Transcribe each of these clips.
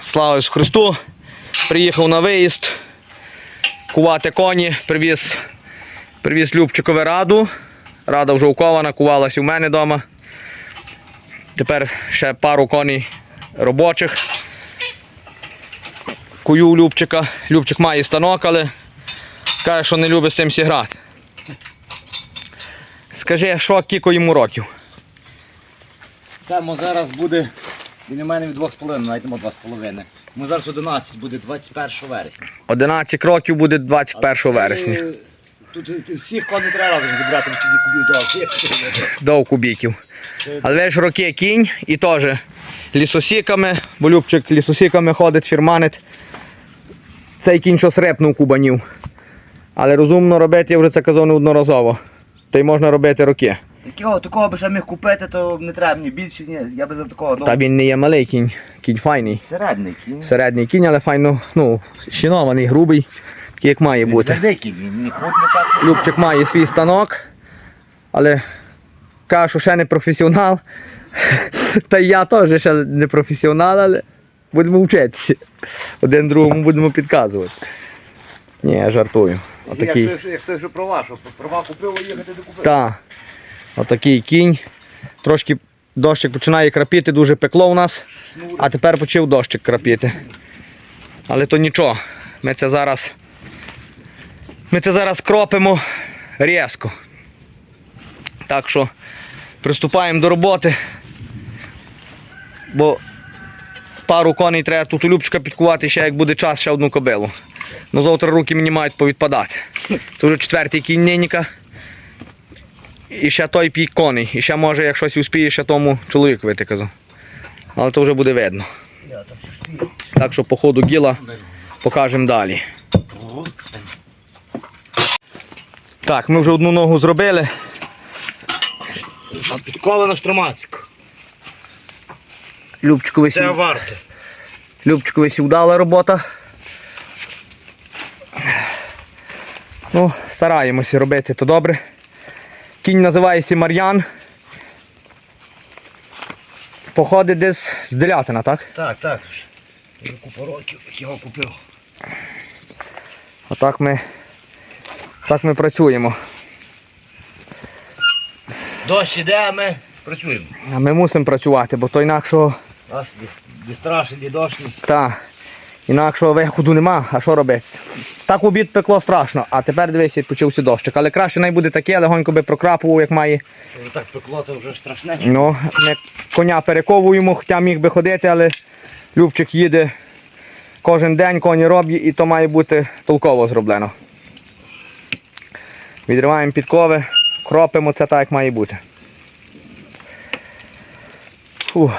Слава Ісусу Христу. Приїхав на виїзд. Кувати коні, привіз, привіз Любчикове раду. Рада вже укована, кувалась у мене вдома. Тепер ще пару коней робочих. Кую у Любчика. Любчик має станок, але каже, що не любить з цим сіграти. Скажи, що кілько йому років? Це зараз буде. Він у мене від 2,5, навіть йому 2,5. Ми зараз 11, буде 21 вересня. 11 років буде 21 це, вересня. Тут всіх коней треба разом зібрати, скільки кубів до кубіків. Але весь роки кінь і теж лісосіками, бо Любчик лісосіками ходить, фірманить. Цей кінь що срепнув кубанів. Але розумно робити, я вже це казав неодноразово. Та й можна робити роки. Такого, такого би ще міг купити, то не треба мені більше, ні. Я би за такого, ну, Та він не є малий кінь, кінь файний. середній кінь. Середній кінь, але файно, ну, щінований, грубий, такий як має бути. Твердий кінь, він не не так. Любчик має свій станок, але каже, що ще не професіонал. Та й я теж ще не професіонал, але будемо вчитися. Один другому будемо підказувати. Ні, я жартую. Отакий. Як той, що- як той, що права, що права купив, а їхати не купив. Та, отакий кінь. Трошки дощик починає крапіти, дуже пекло у нас, а тепер почав дощик крапіти. Але то нічого. Ми це зараз. Ми це зараз кропимо різко. Так що приступаємо до роботи. Бо пару коней треба тут у Любчика підкувати, ще як буде час, ще одну кобилу. Ну завтра руки мені мають повідпадати. Це вже четвертий кінь Ниніка. І ще той пік коней. І ще може, як щось успіє, ще тому чоловікові ти казав. Але то вже буде видно. Так що по ходу гіла покажемо далі. Так, ми вже одну ногу зробили. А підкована штромацька. Любчикові Це варто. Любчикові вдала робота. Ну, стараємося робити то добре. Кінь називається Мар'ян. Походить десь з Делятина, так? Так, так. Вже купа років, його купив. Отак ми, так ми працюємо. Дощ іде, а ми працюємо. А ми мусимо працювати, бо то інакшого, Нас не дощ, ні. інакшого виходу нема, а що робити? Так обід пекло страшно, а тепер дивися, почався дощик. Але краще най буде таке, легонько би прокрапував, як має. Вже так пекло, то вже страшне. Ну, ми коня перековуємо, хоча міг би ходити, але Любчик їде кожен день, коні роблять, і то має бути толково зроблено. Відриваємо підкови, кропимо це так, як має бути. Фух.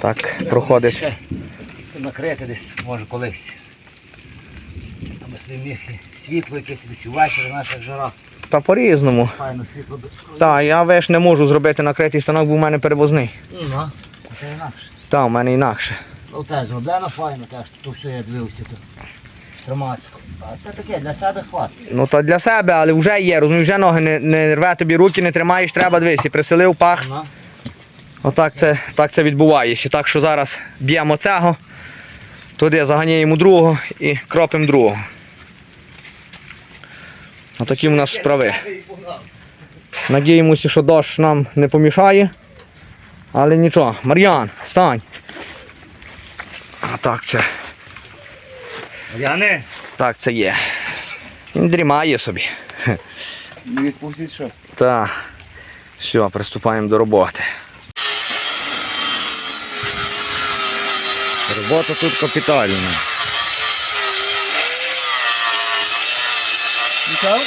Так, проходить. Це накрити десь, може колись. Аби собі міг і світло якесь десь увечері, знаєш, як жара. Та по-різному. Файно світло без Так, я веш не можу зробити накритий станок, бо в мене перевозний. Ну, а це інакше. Так, у мене інакше. Ну, те зроблено файно, теж, то все я дивився тут. Тромацько. А це таке, для себе хватить. Ну то для себе, але вже є, розумієш, вже ноги не, не рве тобі руки, не тримаєш, треба дивись, і присилив пах. Ну, Отак це, так це відбувається. Так що зараз б'ємо цього, туди заганяємо другого і кропимо другого. Отакі у нас справи. Надіємося, що дощ нам не помішає. Але нічого. Мар'ян, встань. А так це. Яне, Так це є. Він дрімає собі. не спустіть що? Так. Все, приступаємо до роботи. Робота тут капітальна. Нічого?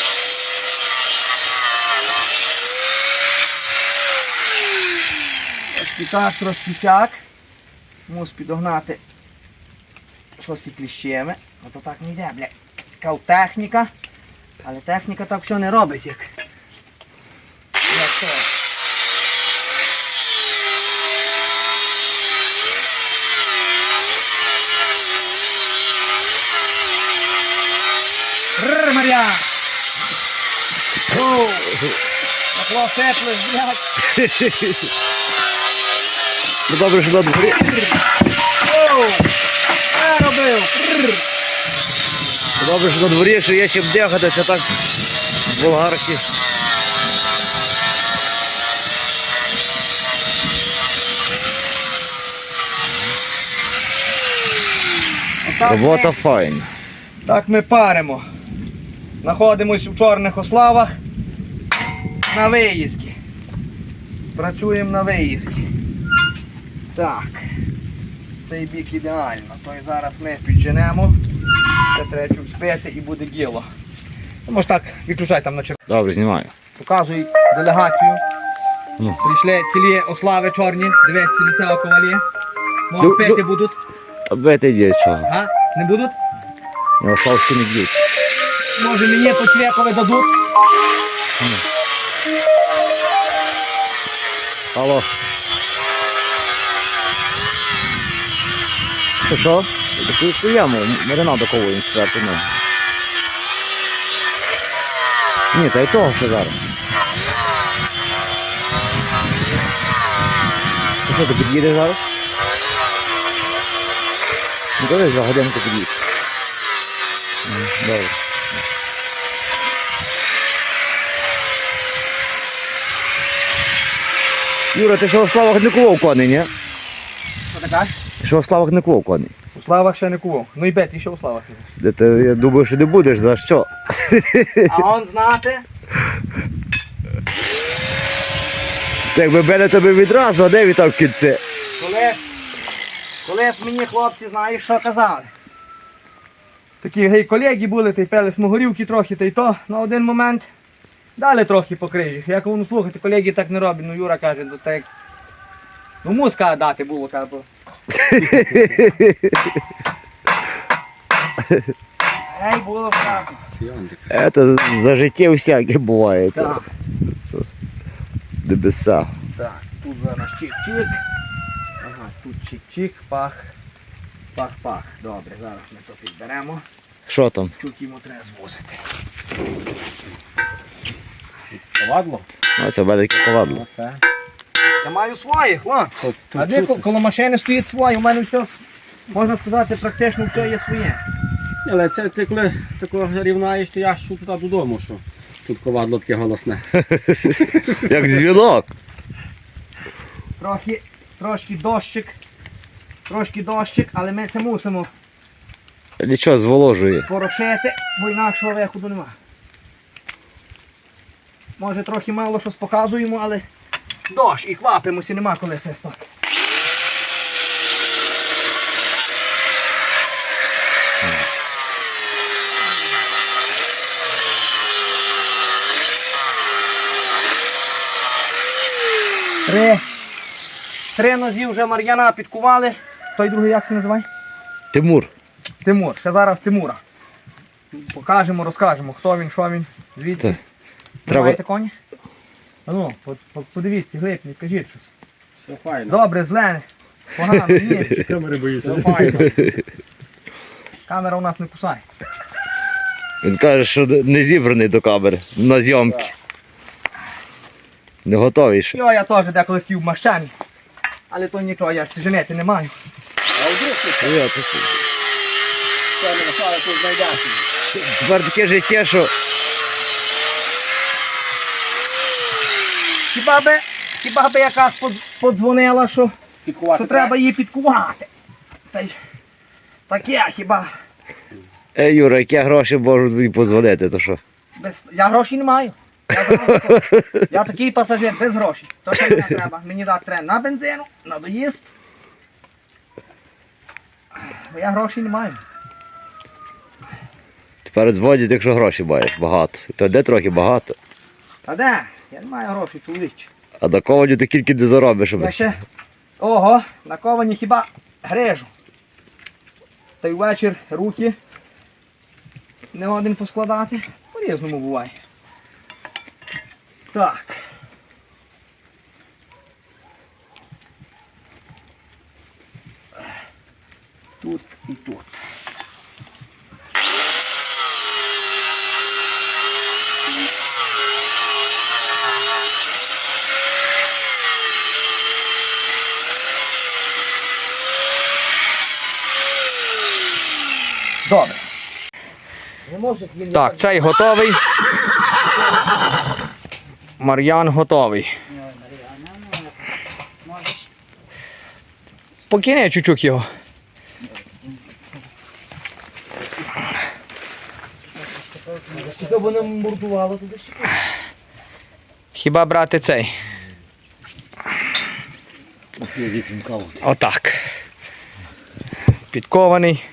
Трошки так, трошки сяк. Мус підогнати щось і кліщеми. Ото так не йде, бля. Така техніка. Але техніка так все не робить, як то. Рррр, Мар'ян! Оу! Такло тепле, блядь! Ну добре, що дворі. Що робив? Добре, що на дворі, що є чим дихати, це так болгарки. Робота файна. Так ми паримо. Знаходимось у Чорних Ославах на виїзді. Працюємо на виїзді. Так. Цей бік ідеально. Той зараз ми підженемо. Це треба чуть спити і буде діло. Ну, може так, виключай там на чер... Добре, знімаю. Показуй делегацію. Ну. Прийшли цілі ослави чорні. Дивіться на цього ковалі. Може пити будуть? Аби ти є що. А? Не будуть? Славські не б'ють. Може мені по чвекові дадуть? Алло. Що що? Таку маринад ковуємо четверту ну. Ні, та й того ще зараз. Ну що, ти під'їдеш зараз? Ну, Добре, за годинку під'їдеш. Добре. Юра, ти що у Славах не кував коней, ні? Що ти кажеш? Ти що у Славах не кував коней? У славах ще не кував. Ну і бет, і ще у славах. Де ти, я думаю, що не будеш, за що? А он знати? Та Якби мене тобі відразу, а де вітав в кінці? Колись, колись мені хлопці, знаєш, що казали. Такі гей колеги були, та й пили смогорівки трохи, та й то на один момент дали трохи по крижі. Я кажу, ну слухайте, колеги так не роблять. Ну Юра каже, ну так. Ну муска дати було, каже. бо. Ей, було так. Це за життя всяке буває. Так, Небеса. так, тут зараз чик-чик. Ага, тут чик-чик, пах. Пах-пах. Добре, зараз ми то підберемо. Що там? Чук йому треба звозити. Ладно? Ну, це в мене таке ковадло. Оце. Я маю своє, хлоп. А де кол- коло машини стоїть своє, у мене все, можна сказати, практично все є своє. Але це ти коли тако рівнаєш, то я ж туди додому, що тут ковадло таке голосне. Як дзвінок. Трохи, трошки дощик, трошки дощик, але ми це мусимо Нічого зволожує. порошити, бо інакшого виходу нема. Може трохи мало щось показуємо, але дощ і квапимося, нема коли фесток. Три. Три нозі вже Мар'яна підкували. Той другий як це називає? Тимур. Тимур, ще зараз Тимура. Покажемо, розкажемо, хто він, що він, звідки. Треба- Маєте коні? А Ну, по- по- подивіться, глипні, кажіть щось. Все файно. Добре, зле, погано, ні. Камери боїться. Все файно. Камера у нас не кусає. Він каже, що не зібраний до камери на зйомки. Не готовий ще. Йо, я теж деколи хотів в мащані. Але то нічого, я женети не маю. А вдруг ти Я тут- це не знайдеш. Тепер таке життя, що Хіба би, хіба би якась подзвонила, що, Підкувати що треба її підкувати. Та й таке, хіба. Ей, Юра, які гроші можуть тобі дозволити, то що? Без... Я грошей не маю. Я, зразу я такий пасажир без грошей. То що мені треба? Мені дати треба на бензину, на доїзд. Бо Я грошей не маю. Тепер дзвонять, якщо гроші маєш багато. То де трохи багато. Та де? Я не маю грошей, чоловіче. А до кованю ти тільки не заробиш. Я ще. Ого, на ковані хіба грежу. Та й ввечір руки не один поскладати. По-різному буває. Так. Тут і тут. Добре. Так, цей готовий. Мар'ян готовий. Покине чуть-чуть його. Щоб воно мордувало, то ще. Хіба брати цей? Отак. Підкований.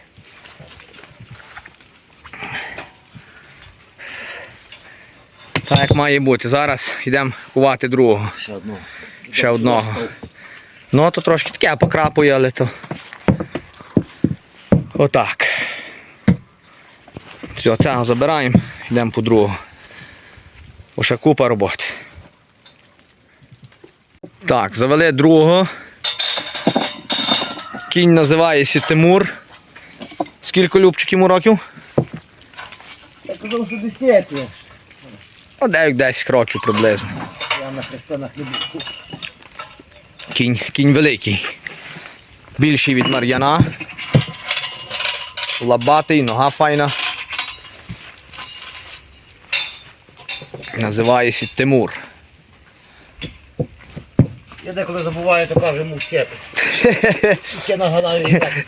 Так як має бути. Зараз йдемо кувати другого. Ще одного. Ще одного. Ну, то трошки таке покрапує, але то. Отак. Все, цього забираємо, йдемо по другого. Бо ще купа роботи. Так, завели другого. Кінь називається Тимур. Скільки Любчик йому років? Я казав, що десяті. О, 9-10 років приблизно. Я на хрестинах був. Кінь, кінь великий. Більший від Мар'яна. Лабатий, нога файна. Називається Тимур. Я деколи забуваю, то кажу йому сєти. Я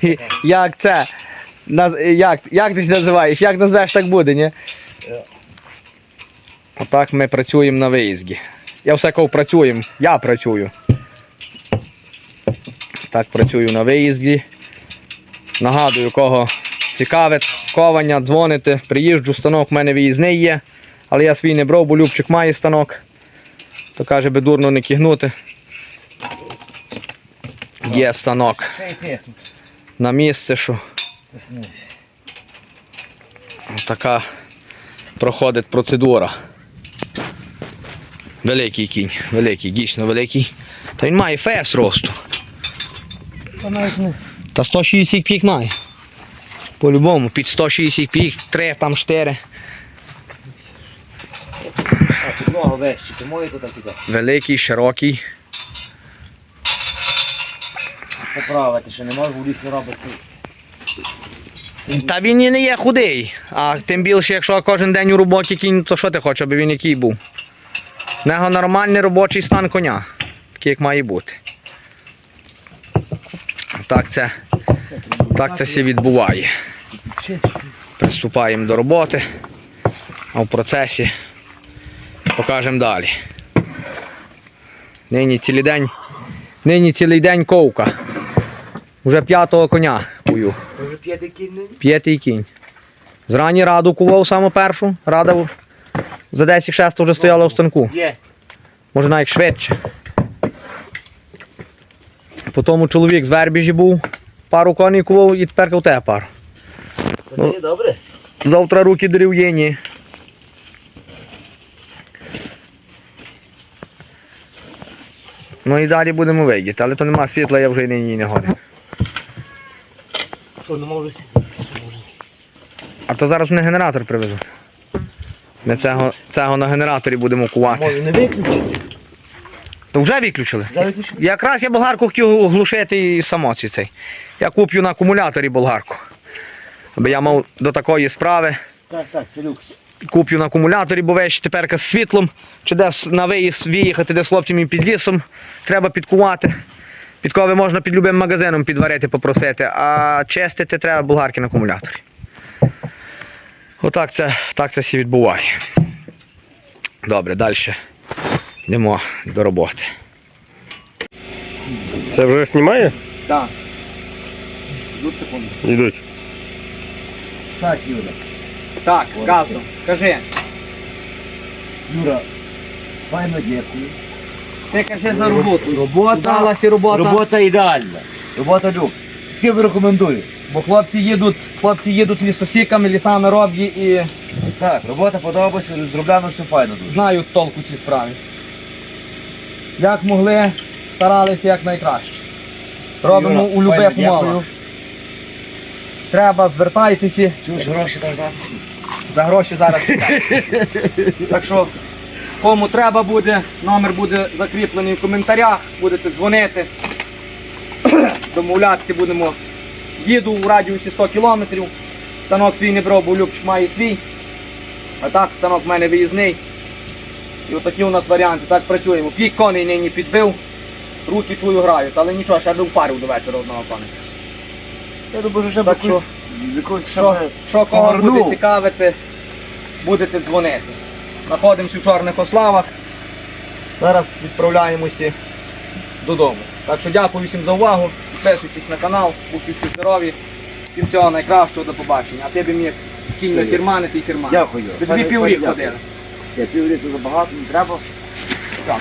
і. Як це? Як, як ти називаєш? Як назвеш, так буде, ні? Отак ми працюємо на виїзді. Я все кого працюємо, я працюю. Так працюю на виїзді. Нагадую, кого цікавить, ковання, дзвоните, приїжджу, станок в мене виїзний є, але я свій не брав, бо Любчик має станок. То каже, би дурно не кигнути. Є станок на місце, що така проходить процедура. Великий кінь, великий, дійсно великий. Та він має фес росту. Та навіть не. Та 160 пік має. По-любому, під 160 пік, 3, там 4. А, підлога вещі, ти мої тут туди. Великий, широкий. Поправити, ще не можу в лісі робити. Та він і не є худий. А тим більше, якщо кожен день у роботі кінь, то що ти хочеш, аби він який був? В нього нормальний робочий стан коня. Такий як має бути. Так це, так це все відбуває. Приступаємо до роботи, а в процесі покажемо далі. Нині цілий день, нині цілий день ковка. Уже п'ятого коня кую. Це вже п'ятий кінь П'ятий кінь. Зрані раду кував саму першу. Рада в- за 10 шесто вже стояла в станку. Є. Може навіть швидше. Потім чоловік з Вербіжі був, пару коней кував і тепер у тебе пару. Мені добре. Завтра руки дерев'яні. Ну і далі будемо вигіти, але то нема світла, я вже й не годен. Що, не можу А то зараз вони генератор привезуть. Ми цього, цього на генераторі будемо кувати. Можу не виключити. То вже виключили. Вже виключили? Якраз я болгарку хотів глушити і самоці цей. Я куплю на акумуляторі болгарку. Аби я мав до такої справи. Так, так, це люкс. Куплю на акумуляторі, бо вещі тепер з світлом, чи десь на виїзд виїхати, де з хлопцями під лісом, треба підкувати. Підкови можна під любим магазином підварити, попросити, а чистити треба болгарки на акумуляторі. Отак це, так це все відбуває. Добре, далі йдемо до роботи. Це вже знімає? Так. Йдуть секунду. Йдуть. Так, Юра. Так, газом. Кажи. Юра, файно дякую. Ти кажи за роботу. Робота. Вдалася робота. Робота ідеальна. Робота люкс. Всім рекомендую. Бо хлопці їдуть, хлопці їдуть лісосіками, лісами роблять і Так, робота подобається, зроблено все файно дуже. знають толку цій справі. Як могли, старалися як найкраще. Робимо Юра, у любих файно дякую. умовах. Треба, звертайтеся, Чуєш гроші так дати? за гроші зараз. так що, кому треба буде, номер буде закріплений в коментарях, будете дзвонити. Домовлятися будемо. Їду у радіусі 100 кілометрів. Станок свій не брав, бо Любчик має свій. А так, станок в мене виїзний. І отакі у нас варіанти. Так працюємо. Пік коней нині підбив, руки чую грають, але нічого, ще впарив до вечора одного коника. Я думаю, що Так якусь, з якогось Що, що кого буде цікавити, будете дзвонити. Знаходимося в Чорних Ославах. Зараз відправляємося додому. Так що дякую всім за увагу. Підписуйтесь на канал, будьте всі здорові. Всім всього найкращого, до побачення. А ти б міг кінь на є. фірмани, ти фірман. Дякую. Тобі піврік ходили. Я півріку забагато, не треба. Так,